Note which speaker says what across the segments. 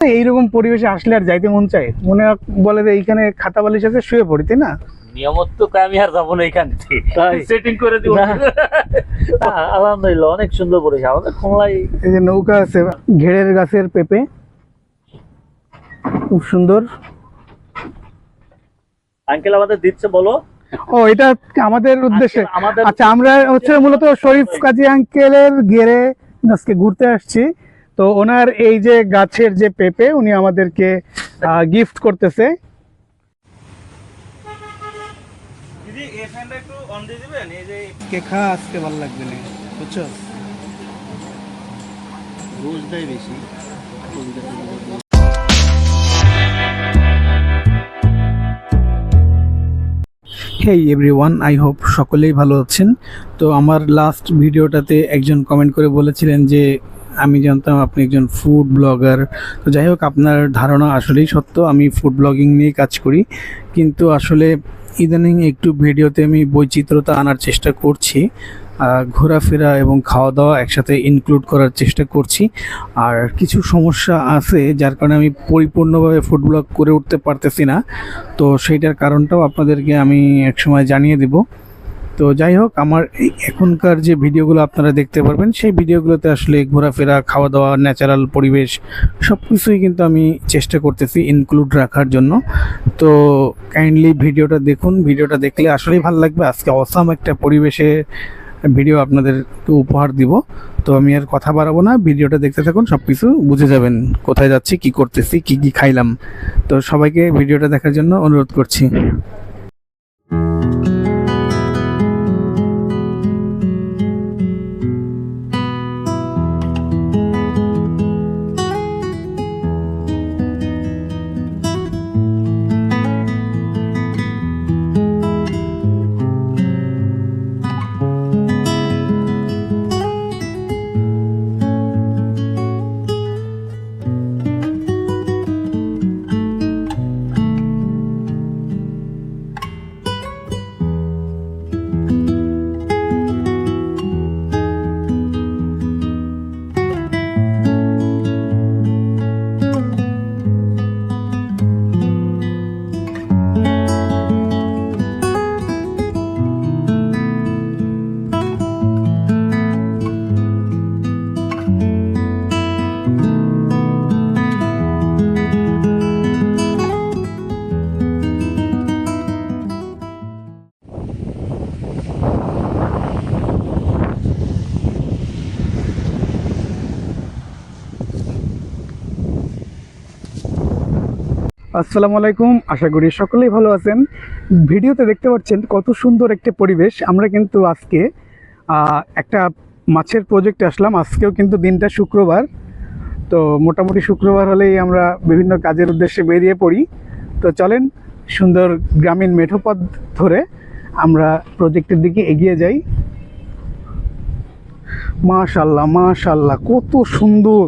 Speaker 1: এইরকম পরিবেশে আসলে আর যাইতে মন চায়? মনে বলে যে এইখানে খাতা বালিশ আছে শুয়ে পড়ি তাই না?
Speaker 2: নিয়মত তো আমি আর যাব না এখান থেকে। সেটিং করে দিব।
Speaker 3: না। না, আলহামদুলিল্লাহ অনেক সুন্দর পরিবেশ। আমাদের খুলনায়
Speaker 1: এই যে নৌকা আছে ঘেরের গাছের পেঁপে। খুব সুন্দর।
Speaker 3: আঙ্কেল আমাদের দিচ্ছে বলো।
Speaker 1: ও এটা আমাদের উদ্দেশ্যে। আচ্ছা আমরা হচ্ছে মূলত শরীফ কাজী আঙ্কেলের ঘেরে আজকে ঘুরতে আসছি। তো ওনার এই যে গাছের যে পেঁপে উনি আমাদেরকে গিফট করতেছে।
Speaker 2: দিদি এই ফ্যানটা একটু অন দিয়ে দিবেন? এই যে
Speaker 1: কে খা আজকে ভালো লাগবে না। বুঝছ?
Speaker 3: রোজ দেয় বেশি।
Speaker 1: হেই এভরিওয়ান আই হোপ সকলেই ভালো আছেন। তো আমার লাস্ট ভিডিওটাতে একজন কমেন্ট করে বলেছিলেন যে আমি জানতাম আপনি একজন ফুড ব্লগার তো যাই হোক, আপনার ধারণা আসলেই সত্য। আমি ফুড ব্লগিং নিয়ে কাজ করি। কিন্তু আসলে ইদানিং একটু ভিডিওতে আমি বৈচিত্র্যতা আনার চেষ্টা করছি ঘোরাফেরা এবং খাওয়া দাওয়া একসাথে ইনক্লুড করার চেষ্টা করছি। আর কিছু সমস্যা আছে, যার কারণে আমি পরিপূর্ণভাবে ফুড ব্লগ করে উঠতে পারতেছি না। তো সেইটার কারণটাও আপনাদেরকে আমি একসময় জানিয়ে দেব। তো যাই হোক, আমার এই এখনকার যে ভিডিওগুলো আপনারা দেখতে পারবেন, সেই ভিডিওগুলোতে আসলে ঘোরাফেরা খাওয়া দাওয়া ন্যাচারাল পরিবেশ সব কিছুই কিন্তু আমি চেষ্টা করতেছি ইনক্লুড রাখার জন্য। তো কাইন্ডলি ভিডিওটা দেখুন, ভিডিওটা দেখলে আসলেই ভালো লাগবে। আজকে অসাম একটা পরিবেশে ভিডিও আপনাদেরকে উপহার দিব। তো আমি আর কথা বাড়াবো না, ভিডিওটা দেখতে থাকুন সব কিছু বুঝে যাবেন কোথায় যাচ্ছি, কি করতেছি, কি কি খাইলাম। তো সবাইকে ভিডিওটা দেখার জন্য অনুরোধ করছি। আসসালামু আলাইকুম। আশা করি সকলেই ভালো আছেন। ভিডিওতে দেখতে পাচ্ছেন কত সুন্দর একটা পরিবেশ। আমরা কিন্তু আজকে একটা মাছের প্রজেক্টে আসলাম। আজকেও কিন্তু দিনটা শুক্রবার। তো মোটামুটি শুক্রবার হলেই আমরা বিভিন্ন কাজের উদ্দেশ্যে বেরিয়ে পড়ি। তো চলেন সুন্দর গ্রামীণ মেঠোপথ ধরে আমরা প্রজেক্টের দিকে এগিয়ে যাই। মাশাল্লাহ মাশাল্লাহ, কত সুন্দর।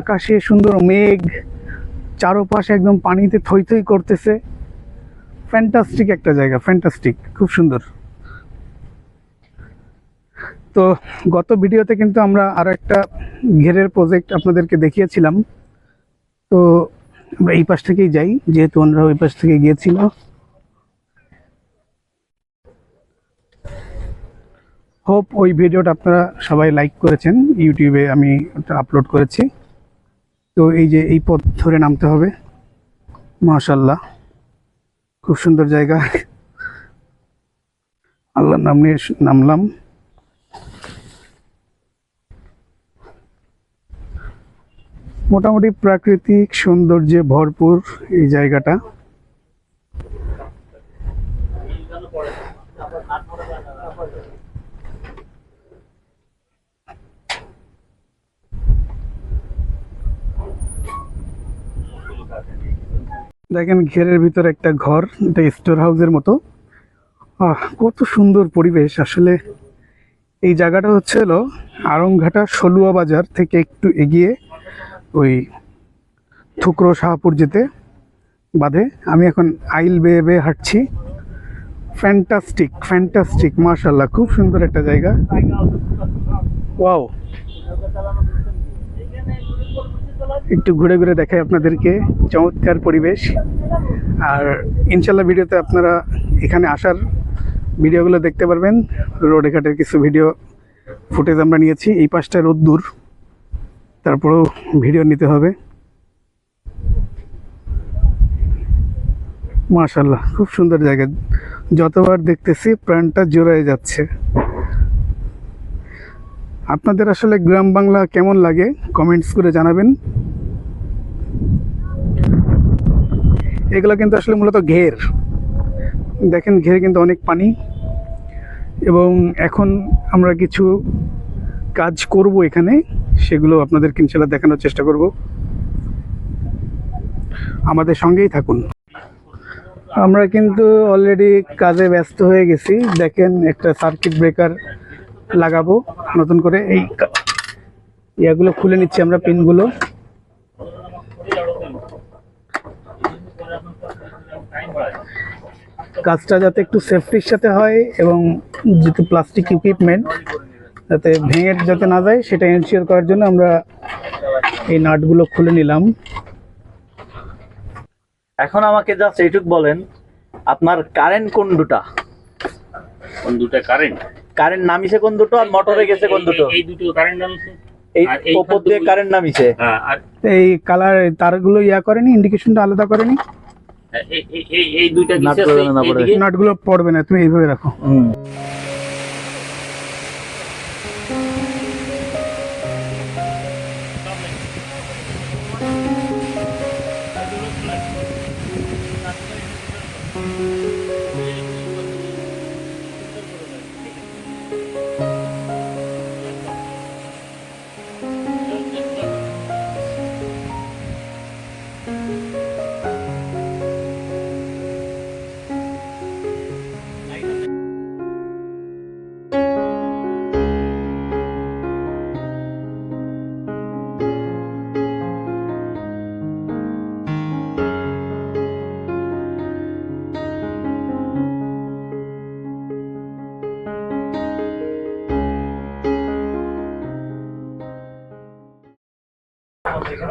Speaker 1: আকাশে সুন্দর মেঘ। চারোপাশে একদম পানিতে থই থই করতেছে। ফ্যান্টাস্টিক একটা জায়গা ফ্যান্টাস্টিক খুব সুন্দর। তো গত ভিডিওতে কিন্তু আমরা আরও একটা ঘেরের প্রজেক্ট আপনাদেরকে দেখিয়েছিলাম। তো আমরা এই পাশ থেকেই যাই, যেহেতু ওনারা ওই পাশ থেকে গিয়েছিল। হোপ ওই ভিডিওটা আপনারা সবাই লাইক করেছেন। ইউটিউবে আমি ওটা আপলোড করেছি। তো এই যে এই পথ ধরে নামতে হবে। মাশাল্লাহ খুব সুন্দর জায়গা। আল্লাহর নাম নিয়ে নামলাম। মোটামুটি প্রাকৃতিক সৌন্দর্যে ভরপুর এই জায়গাটা। দেখেন ঘেরের ভিতরে একটা ঘর, এটা স্টোর হাউসের মতো। আহ, কত সুন্দর পরিবেশ। আসলে এই জায়গাটা হচ্ছে হলো আরংঘাটা সলুয়া বাজার থেকে একটু এগিয়ে ওই থুকরো শাহপুর যেতে বাদে। আমি এখন আইল বেয়ে বেয়ে হাঁটছি। ফ্যান্টাস্টিক ফ্যান্টাস্টিক মার্শাল্লাহ খুব সুন্দর একটা জায়গা। ওয়াও একটু ঘুরে ঘুরে দেখাই আপনাদেরকে। চমৎকার পরিবেশ। আর ইনশাল্লাহ ভিডিওতে আপনারা এখানে আসার ভিডিওগুলো দেখতে পারবেন। রোডে ঘাটের কিছু ভিডিও ফুটেজ আমরা নিয়েছি। এই পাশটা রোদ্দুর তারপরেও ভিডিও নিতে হবে। মাশাল্লাহ, খুব সুন্দর জায়গা। যতবার দেখতেছি প্রাণটা জোড়ায় যাচ্ছে। আপনাদের আসলে গ্রাম বাংলা কেমন লাগে? কমেন্টস করে জানাবেন। এগুলো কিন্তু আসলে মূলত ঘের। দেখেন ঘেরে কিন্তু অনেক পানি। এবং এখন আমরা কিছু কাজ করব এখানে। সেগুলো আপনাদেরকে ইনশাল্লাহ দেখানোর চেষ্টা করব। আমাদের সঙ্গেই থাকুন। আমরা কিন্তু অলরেডি কাজে ব্যস্ত হয়ে গেছি। দেখেন একটা সার্কিট ব্রেকার লাগাবো নতুন করে এই ইয়াগুলো খুলে নিচ্ছি আমরা পিনগুলো। কাজটা যাতে একটু সেফটির সাথে হয় এবং যেহেতু প্লাস্টিক ইকুইপমেন্ট যাতে ভেঙে যাতে না যায় সেটা এনশিওর করার জন্য আমরা এই নাটগুলো খুলে নিলাম।
Speaker 3: এখন আমাকে জাস্ট এইটুক বলেন আপনার কারেন্ট কোন দুটা
Speaker 4: কোন দুটা কারেন্ট
Speaker 3: কারেন্ট নামিছে কোন দুটো আর মোটরে গেছে কোন দুটো?
Speaker 4: এই দুটো কারেন্ট নামছে
Speaker 3: এই ওপর দিয়ে কারেন্ট নামিছে
Speaker 4: হ্যাঁ আর
Speaker 1: এই কালার তারগুলো ইয়া করেনি? ইন্ডিকেশনটা আলাদা করেনি?
Speaker 4: এই- এই- এই এই দুইটা
Speaker 3: নাট
Speaker 4: কিসের
Speaker 3: পড়বে না, পড়বে।
Speaker 4: এইদিকে?
Speaker 1: নাটগুলো পড়বে না তুমি এইভাবে রাখো।
Speaker 3: হুম।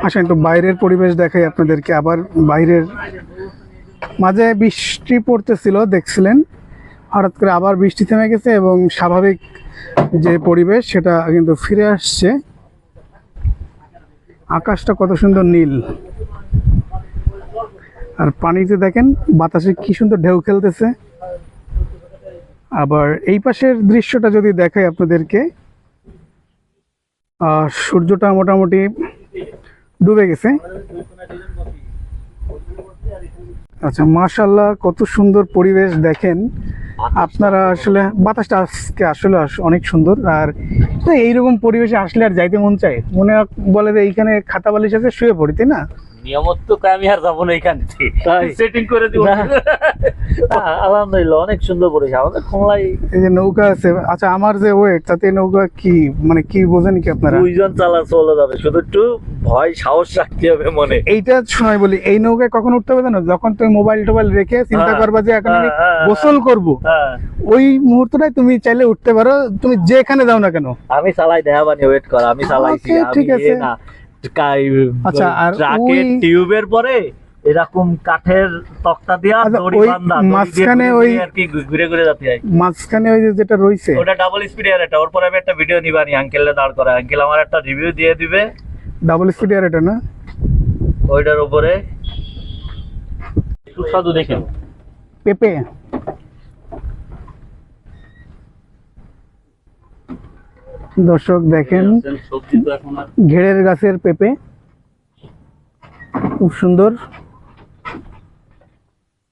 Speaker 1: আসেন তো বাইরের পরিবেশ দেখাই আপনাদেরকে। আবার বাইরের মাঝে বৃষ্টি পড়তেছিল, দেখছিলেন। হঠাৎ করে আবার বৃষ্টি থেমে গেছে এবং স্বাভাবিক যে পরিবেশ, সেটা কিন্তু ফিরে আসছে। আকাশটা কত সুন্দর নীল। আর পানিতে দেখেন, বাতাসে কি সুন্দর ঢেউ খেলতেছে। আবার এই পাশের দৃশ্যটা যদি দেখাই আপনাদেরকে সূর্যটা মোটামুটি ডুবে গেছে। আচ্ছা মাশাল্লাহ কত সুন্দর পরিবেশ দেখেন। আপনারা আসলে, বাতাসটা আজকে আসলে অনেক সুন্দর। আর এইরকম পরিবেশে আসলে আর যাইতে মন চায়? মনে বলে যে এইখানে খাতা বালিশ আছে, শুয়ে পড়ি, তাই না?
Speaker 4: নিয়মত তো আমি আর যাব না এখান থেকে। সেটিং করে দিব।
Speaker 3: না। না, আলহামদুলিল্লাহ অনেক সুন্দর আমাদের খুলনায়
Speaker 1: এই যে নৌকা আছে আচ্ছা আমার যে ওয়েট তাতে নৌকা কি মানে কি বোঝেন কি আপনারা?
Speaker 3: দুইজন চালা চলে যাবে শুধু একটু ভয় সাহস রাখতে হবে মনে।
Speaker 1: এইটা সময় বলি এই নৌকায় কখন উঠতে হবে জানো? যখন তুমি মোবাইল টোবাইল রেখে চিন্তা
Speaker 3: হ্যাঁ,
Speaker 1: করবা যে এখন আমি
Speaker 3: হ্যাঁ, হ্যাঁ,
Speaker 1: গোসল করব। ওই মুহূর্তটাই তুমি চাইলে উঠতে পারো। তুমি যেখানে যাও না কেন?
Speaker 3: আমি চালাই দেখা বানি ওয়েট কর আমি চালাইছি আমি
Speaker 1: ঠিক আছে।
Speaker 3: না। ট্রাকের টিউবের পরে এরকম কাঠের তক্তা দিয়া
Speaker 1: আচ্ছা,
Speaker 3: দড়ি
Speaker 1: মাঝখানে
Speaker 3: ঘুরে
Speaker 1: ওই-
Speaker 3: ঘুরে আর কি ঘুরে ঘুরে যেতে হয়
Speaker 1: মাঝখানে ওই যেটা রইছে।
Speaker 3: ওটা ডাবল স্পিড এর এটা ওর পরে আমি একটা ভিডিও নিবানি আঙ্কেলে দাঁড় করা। আঙ্কেল আমার একটা রিভিউ দিয়ে দিবে।
Speaker 1: ডাবল স্পিড এর এটা না?
Speaker 3: ওইটার উপরে।
Speaker 4: সুস্বাদু দেখেন
Speaker 1: পেপে। দর্শক দেখেন ঘেরের গাছের পেপে। খুব সুন্দর।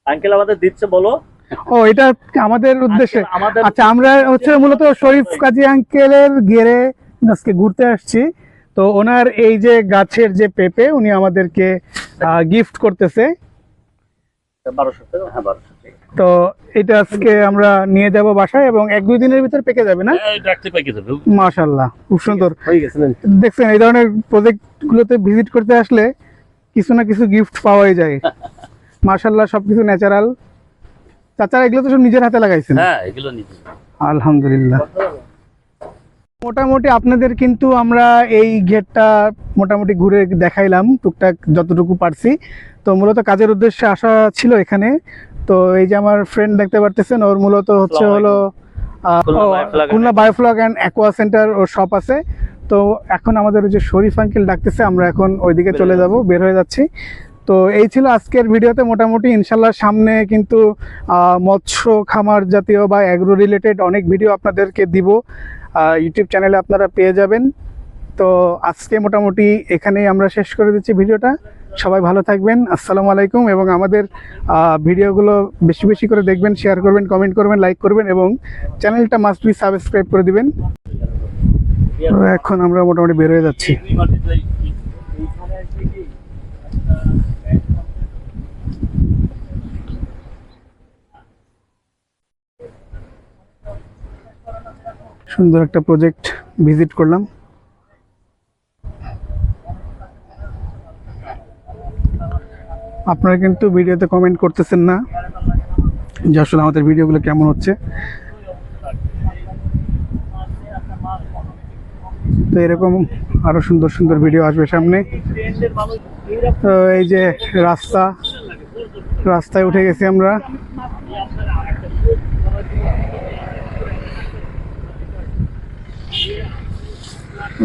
Speaker 3: আঙ্কেল আমাদের দিচ্ছে বলো।
Speaker 1: ও এটা আমাদের উদ্দেশ্যে। আচ্ছা আমরা হচ্ছে মূলত শরীফ কাজী আঙ্কেলের ঘেরে আজকে ঘুরতে আসছি। তো ওনার এই যে গাছের যে পেপে উনি আমাদেরকে গিফট করতেছে।
Speaker 3: বারোশো টাকা? হ্যাঁ বারোশো।
Speaker 1: তো এটা আজকে আমরা নিয়ে যাব বাসায় এবং এক দুই দিনের ভিতরে পেকে যাবে না?
Speaker 4: এই রাখতে
Speaker 1: মাশাল্লাহ খুব সুন্দর।
Speaker 3: হয়ে।
Speaker 1: দেখছেন এই ধরনের প্রজেক্ট গুলোতে ভিজিট করতে আসলে কিছু না কিছু গিফট পাওয়াই যায়। মাশাল্লাহ সবকিছু ন্যাচারাল চাচারা এগুলো তো সব নিজের হাতে লাগাইছেন।
Speaker 4: হ্যাঁ
Speaker 1: আলহামদুলিল্লাহ। মোটামুটি আপনাদের কিন্তু আমরা এই গেটটা মোটামুটি ঘুরে দেখাইলাম টুকটাক যতটুকু পারছি। তো মূলত কাজের উদ্দেশ্যে আসা ছিল এখানে। তো এই যে আমার ফ্রেন্ড দেখতে পারতেছেন ওর মূলত হচ্ছে হলো
Speaker 3: Khulna
Speaker 1: biofloc and aqua centre or shop আছে। তো এখন আমাদের ওই যে শরীফ আঙ্কেল ডাকতেছে আমরা এখন ওইদিকে চলে যাব বের হয়ে যাচ্ছি। তো এই ছিল আজকের ভিডিওতে মোটামুটি ইনশাল্লাহ সামনে কিন্তু মৎস্য খামার জাতীয় বা অ্যাগ্রো রিলেটেড অনেক ভিডিও আপনাদেরকে দিব। ইউটিউব চ্যানেলে আপনারা পেয়ে যাবেন। তো আজকে মোটামুটি এখানেই আমরা শেষ করে দিচ্ছি ভিডিওটা। সবাই ভালো থাকবেন, আসসালামু আলাইকুম এবং আমাদের ভিডিওগুলো বেশি বেশি করে দেখবেন শেয়ার করবেন কমেন্ট করবেন লাইক করবেন এবং চ্যানেলটা মাস্ট বি সাবস্ক্রাইব করে দিবেন। এখন আমরা মোটামুটি বের হয়ে যাচ্ছি। সুন্দর একটা প্রজেক্ট ভিজিট করলাম। আপনারা কিন্তু ভিডিওতে কমেন্ট করতেছেন না যে আসলে আমাদের ভিডিওগুলো কেমন হচ্ছে। তো এরকম আরও সুন্দর সুন্দর ভিডিও আসবে সামনে। তো এই যে রাস্তা, রাস্তায় উঠে গেছি আমরা।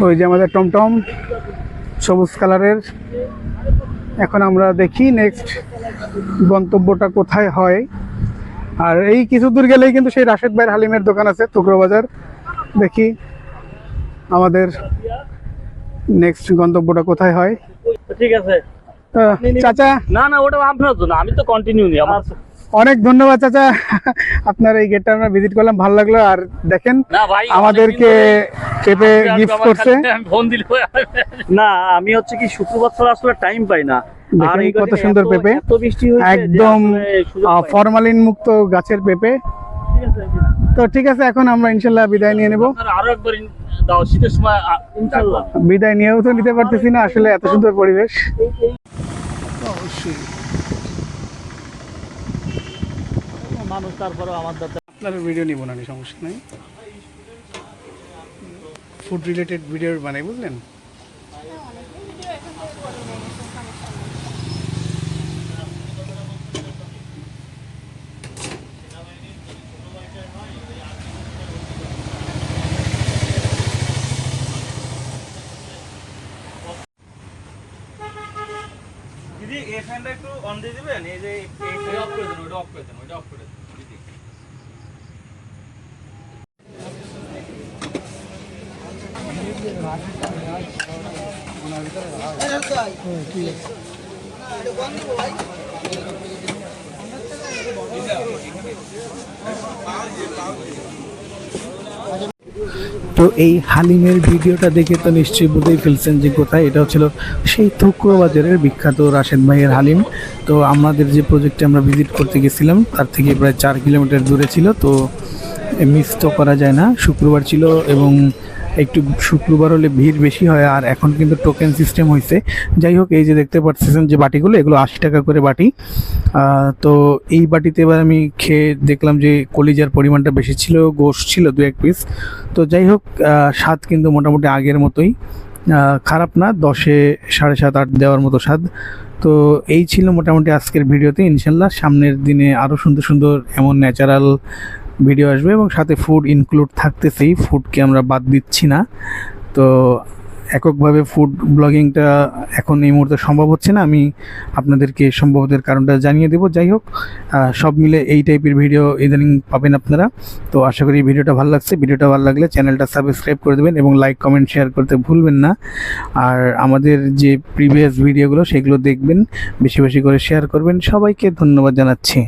Speaker 1: ওই যে আমাদের টমটম, সবুজ কালারের। এখন আমরা দেখি নেক্সট গন্তব্যটা কোথায় হয়। আর এই কিছু দূর গেলেই কিন্তু সেই রাশেদ ভাইয়ের হালিমের দোকান আছে টুকরো বাজার। দেখি আমাদের নেক্সট গন্তব্যটা কোথায় হয়।
Speaker 3: ঠিক আছে।
Speaker 1: চাচা।
Speaker 4: না না ওটা আপনার জন্য আমি তো কন্টিনিউ নি আমার
Speaker 1: অনেক ধন্যবাদ চাচা। আপনার এই গেটটা আমরা ভিজিট করলাম ভালো লাগল। আর দেখেন আমাদেরকে পেপে গিফট করছে।
Speaker 4: ফোন দিলে
Speaker 3: না আমি হচ্ছে কি শুক্রবার ছাড়া আসলে টাইম পাই না। আর এই
Speaker 1: কত সুন্দর পেঁপে। একদম। ফরমালিন মুক্ত গাছের পেঁপে। তো ঠিক আছে এখন আমরা ইনশাল্লাহ বিদায় নিয়ে নেব।
Speaker 4: আরও একবার
Speaker 1: বিদায় নিয়েও তো নিতে পারতেছি না আসলে এত সুন্দর পরিবেশ। অবশ্যই
Speaker 3: মানুষ তারপরে আমার দাদা।
Speaker 1: আপনার ভিডিও নিব না সমস্যা নাই। ফুড রিলেটেড ভিডিও বানাই বুঝলেন?
Speaker 2: দিদি এই ফ্যানটা একটু অন দিয়ে দিবেন? এই যে এই
Speaker 4: অফ করে দেন ওইটা অফ করে দেন ওইটা অফ করে
Speaker 1: তো এই হালিমের ভিডিওটা দেখে তো নিশ্চয়ই বুঝেই ফেলছেন যে কোথায়, এটা হচ্ছিল সেই থুকরো বাজারের বিখ্যাত রাশেদ ভাইয়ের হালিম। তো আমাদের যে প্রজেক্টে আমরা ভিজিট করতে গেছিলাম, তার থেকে প্রায় চার কিলোমিটার দূরে ছিল, তো মিস তো করা যায় না। শুক্রবার ছিল এবং একটু শুক্রবার হলে ভিড় বেশি হয় আর এখন কিন্তু টোকেন সিস্টেম হয়েছে যাই হোক, এই যে দেখতে পাচ্ছেন যে বাটিগুলো, এগুলো আশি টাকা করে বাটি। তো এই বাটিতে এবার আমি খেয়ে দেখলাম যে কলিজার পরিমাণটা বেশি ছিল, গোশ ছিল দু এক পিস তো যাই হোক স্বাদ কিন্তু মোটামুটি আগের মতোই। খারাপ না, দশে সাড়ে সাত, আট দেওয়ার মতো স্বাদ। তো এই ছিল মোটামুটি আজকের ভিডিওতে, ইনশাল্লাহ। সামনের দিনে আরও সুন্দর সুন্দর এমন ন্যাচারাল ভিডিও আসবে এবং সাথে ফুড ইনক্লুড থাকতেছেই ফুডকে আমরা বাদ দিচ্ছি না। তো এককভাবে ফুড ব্লগিংটা এখন এই মুহূর্তে সম্ভব হচ্ছে না। আমি আপনাদেরকে সম্ভবতের কারণটা জানিয়ে দেবো। যাই হোক সব মিলে এই টাইপের ভিডিও ইদানিং পাবেন আপনারা। তো আশা করি ভিডিওটা ভালো লাগছে। ভিডিওটা ভালো লাগলে চ্যানেলটা সাবস্ক্রাইব করে দেবেন এবং লাইক কমেন্ট শেয়ার করতে ভুলবেন না। আর আমাদের যে প্রিভিয়াস ভিডিওগুলো সেগুলো দেখবেন, বেশি বেশি করে শেয়ার করবেন। সবাইকে ধন্যবাদ জানাচ্ছি।